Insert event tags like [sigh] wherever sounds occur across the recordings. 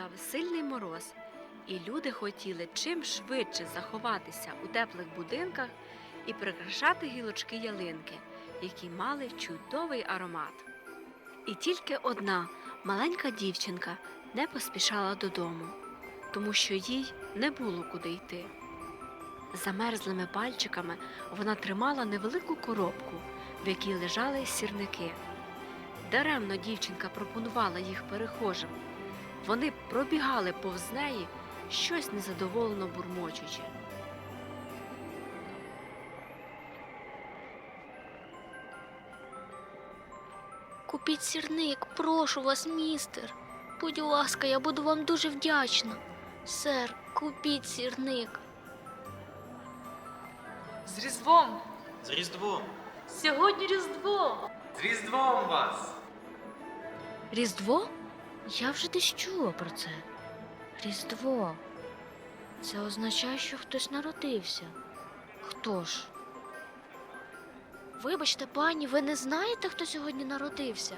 стояв сильний мороз, і люди хотіли чим швидше заховатися у теплих будинках і прикрашати гілочки ялинки, які мали чудовий аромат. І тільки одна маленька дівчинка не поспішала додому, тому що їй не було куди йти. Замерзлими пальчиками вона тримала невелику коробку, в якій лежали сірники. Даремно дівчинка пропонувала їх перехожим. Вони пробігали повз неї, щось незадоволено бурмочучи. Купіть сірник, прошу вас, містер. Будь ласка, я буду вам дуже вдячна. Сер, купіть сірник. З Різдвом! З Різдвом! Сьогодні Різдво. З Різдвом вас! Різдво? Я вже десь чула про це. Різдво. Це означає, що хтось народився. Хто ж? Вибачте, пані, ви не знаєте, хто сьогодні народився?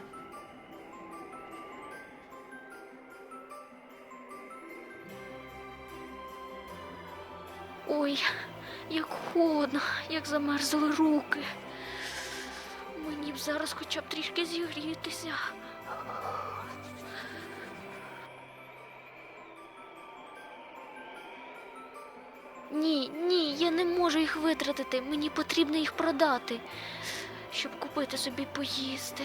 Ой, як холодно, як замерзли руки. Мені б зараз хоча б трішки зігрітися. Можу їх витратити. Мені потрібно їх продати, щоб купити собі поїсти.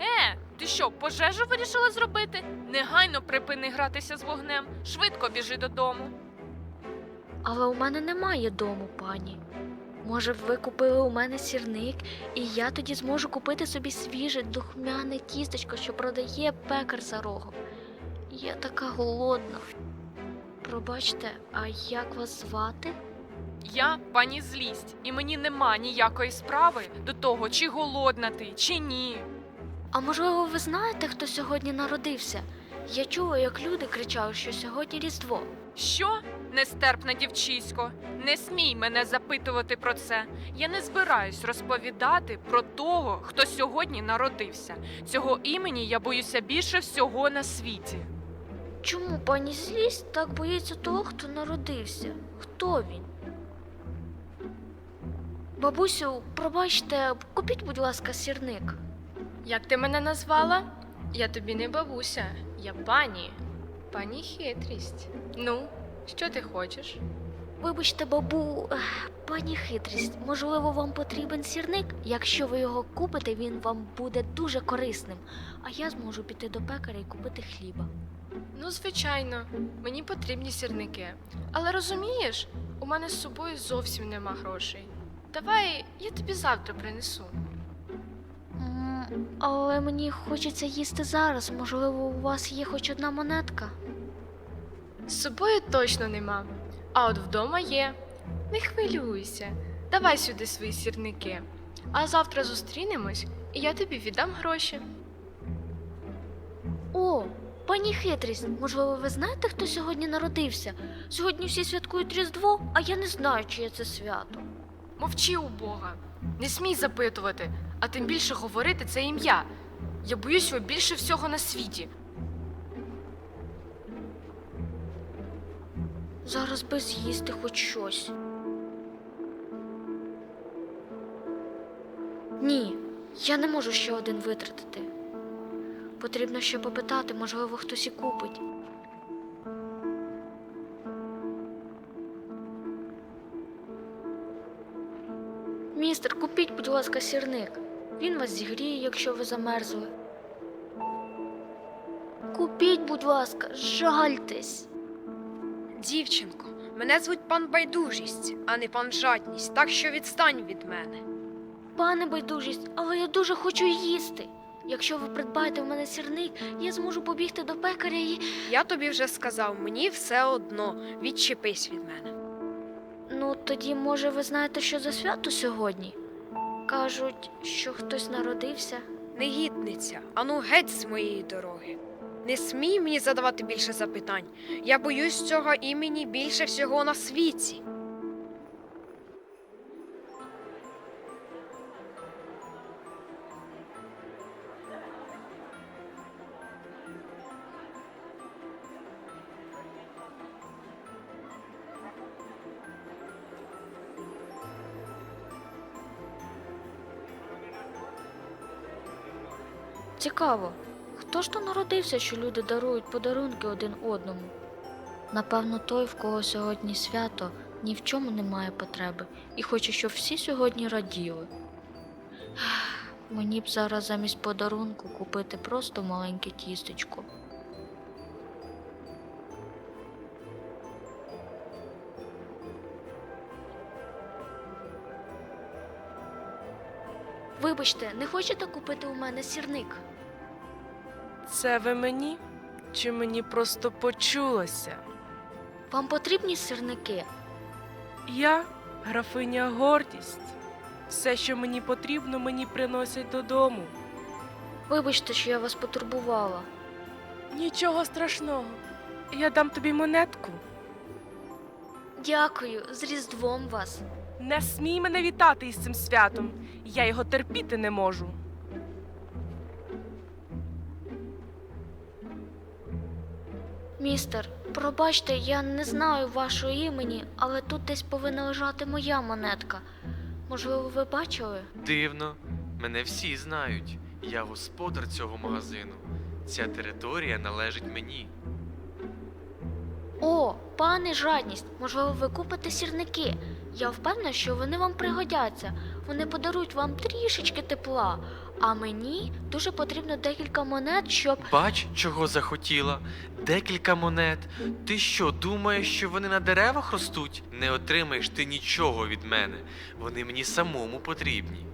Е, ти що, пожежу вирішила зробити? Негайно припини гратися з вогнем. Швидко біжи додому. Але у мене немає дому, пані. Може, ви купили у мене сірник, і я тоді зможу купити собі свіже духмяне тістечко, що продає пекар за рогом. Я така голодна. Пробачте, а як вас звати? Я пані злість, і мені нема ніякої справи до того, чи голодна ти, чи ні. А можливо, ви знаєте, хто сьогодні народився? Я чула, як люди кричали, що сьогодні Різдво. Що? Нестерпна дівчисько, не смій мене запитувати про це. Я не збираюсь розповідати про того, хто сьогодні народився. Цього імені я боюся більше всього на світі. Чому пані злість так боїться того, хто народився? Хто він? Бабусю, пробачте, купіть, будь ласка, сірник. Як ти мене назвала? Я тобі не бабуся, я пані. Пані хитрість. Ну, що ти хочеш? Вибачте, бабу, пані хитрість, можливо, вам потрібен сірник? Якщо ви його купите, він вам буде дуже корисним, а я зможу піти до пекаря і купити хліба. Ну, звичайно, мені потрібні сірники. Але розумієш, у мене з собою зовсім нема грошей. Давай я тобі завтра принесу. Але мені хочеться їсти зараз. Можливо, у вас є хоч одна монетка? З собою точно нема. А от вдома є. Не хвилюйся. Давай сюди свої сірники. А завтра зустрінемось, і я тобі віддам гроші. О, пані хитрість, можливо, ви знаєте, хто сьогодні народився? Сьогодні всі святкують Різдво, а я не знаю, чиє це свято. Мовчи у Бога. Не смій запитувати, а тим більше говорити це ім'я. Я боюсь його більше всього на світі. Зараз би з'їсти хоч щось. Ні, я не можу ще один витратити. Потрібно ще попитати, можливо, хтось і купить. Містер, купіть, будь ласка, сірник. Він вас зігріє, якщо ви замерзли. Купіть, будь ласка, жальтесь. Дівчинко, мене звуть пан Байдужість, а не пан Жадність, так що відстань від мене. Пане байдужість, але я дуже хочу їсти. Якщо ви придбаєте в мене сірник, я зможу побігти до пекаря і. Я тобі вже сказав, мені все одно, відчепись від мене. Ну, тоді, може, ви знаєте, що за свято сьогодні? Кажуть, що хтось народився. Негідниця, ану геть з моєї дороги. Не смій мені задавати більше запитань. Я боюсь цього імені більше всього на світі. Цікаво, хто ж то народився, що люди дарують подарунки один одному? Напевно, той, в кого сьогодні свято, ні в чому немає потреби і хоче, щоб всі сьогодні раділи. Мені б зараз замість подарунку купити просто маленьке тістечко. Вибачте, не хочете купити у мене сірник? Це ви мені? Чи мені просто почулося? Вам потрібні сірники? Я графиня гордість. Все, що мені потрібно, мені приносять додому. Вибачте, що я вас потурбувала. Нічого страшного. Я дам тобі монетку. Дякую, з Різдвом вас. Не смій мене вітати із цим святом. Я його терпіти не можу. Містер, пробачте, я не знаю вашого імені, але тут десь повинна лежати моя монетка. Можливо, ви бачили? Дивно, мене всі знають. Я господар цього магазину. Ця територія належить мені. О, пане жадність, можливо, ви купите сірники. Я впевнена, що вони вам пригодяться. Вони подарують вам трішечки тепла. А мені дуже потрібно декілька монет, щоб. Бач, чого захотіла? Декілька монет. Ти що, думаєш, що вони на деревах ростуть? Не отримаєш ти нічого від мене. Вони мені самому потрібні.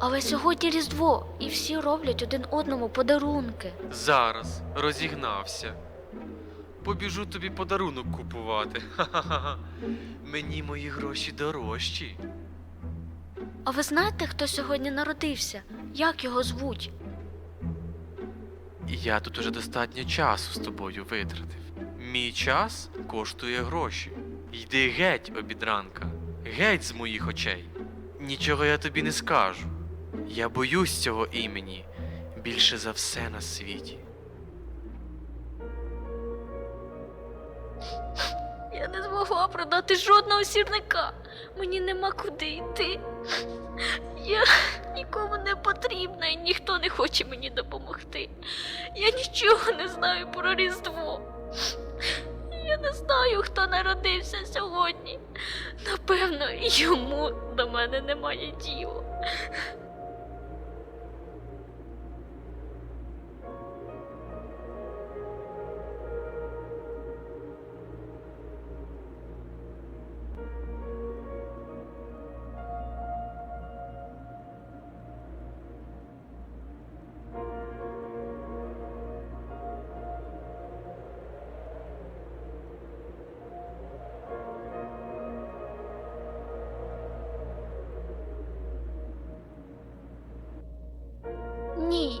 Але сьогодні Різдво, і всі роблять один одному подарунки. Зараз розігнався. Побіжу тобі подарунок купувати. Ха-ха-ха. [laughs] Мені мої гроші дорожчі. А ви знаєте, хто сьогодні народився? Як його звуть? Я тут уже достатньо часу з тобою витратив. Мій час коштує гроші. Йди геть, обідранка, геть з моїх очей. Нічого я тобі не скажу. Я боюсь цього імені більше за все на світі. Я не змогла продати жодного сірника. Мені нема куди йти. Я нікому не потрібна і ніхто не хоче мені допомогти. Я нічого не знаю про Різдво. Я не знаю, хто народився сьогодні. Напевно, йому до мене немає діла.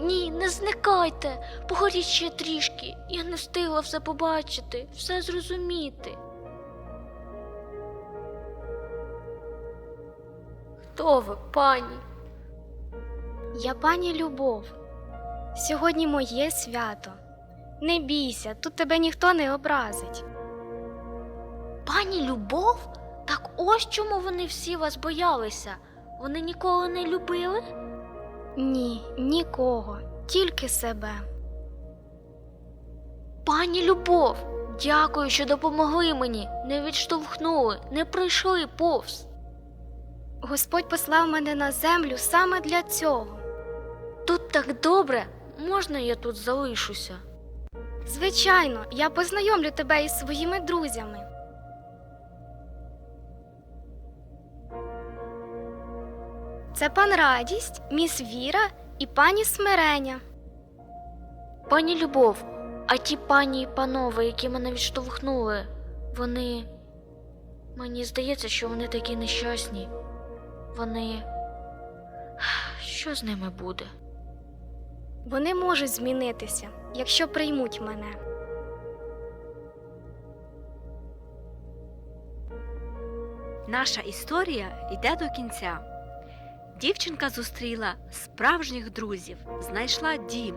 Ні, ні, не зникайте. Погоріть ще трішки. Я не встигла все побачити, все зрозуміти. Хто ви, пані? Я пані Любов. Сьогодні моє свято. Не бійся, тут тебе ніхто не образить. Пані Любов? Так ось чому вони всі вас боялися. Вони ніколи не любили? Ні, нікого, тільки себе. Пані Любов, дякую, що допомогли мені, не відштовхнули, не прийшли повз. Господь послав мене на землю саме для цього. Тут так добре, можна я тут залишуся? Звичайно, я познайомлю тебе із своїми друзями. Це пан Радість, міс Віра і пані Смиреня. Пані Любов, а ті пані і панове, які мене відштовхнули, вони. Мені здається, що вони такі нещасні. Вони. Що з ними буде? Вони можуть змінитися, якщо приймуть мене. Наша історія йде до кінця. Дівчинка зустріла справжніх друзів, знайшла дім.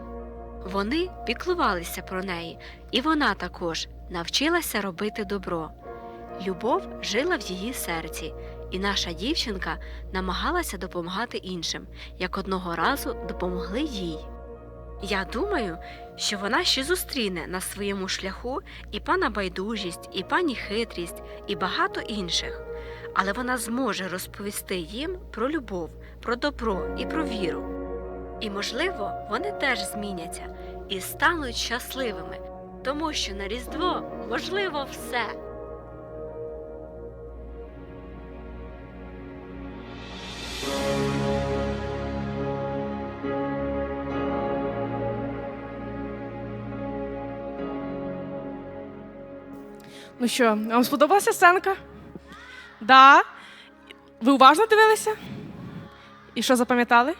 Вони піклувалися про неї, і вона також навчилася робити добро. Любов жила в її серці, І наша дівчинка намагалася допомагати іншим, як одного разу допомогли їй. Я думаю, що вона ще зустріне на своєму шляху і пана байдужість, і пані хитрість, і багато інших, але вона зможе розповісти їм про любов, про добро і про віру. І, можливо, вони теж зміняться і стануть щасливими, тому що на Різдво можливо все. Ну що, вам сподобалася сценка? Да. Ви уважно дивилися? І що запам'ятали?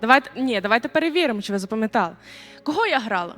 Давайте, ні, давайте перевіримо, чи ви запам'ятали. Кого я грала?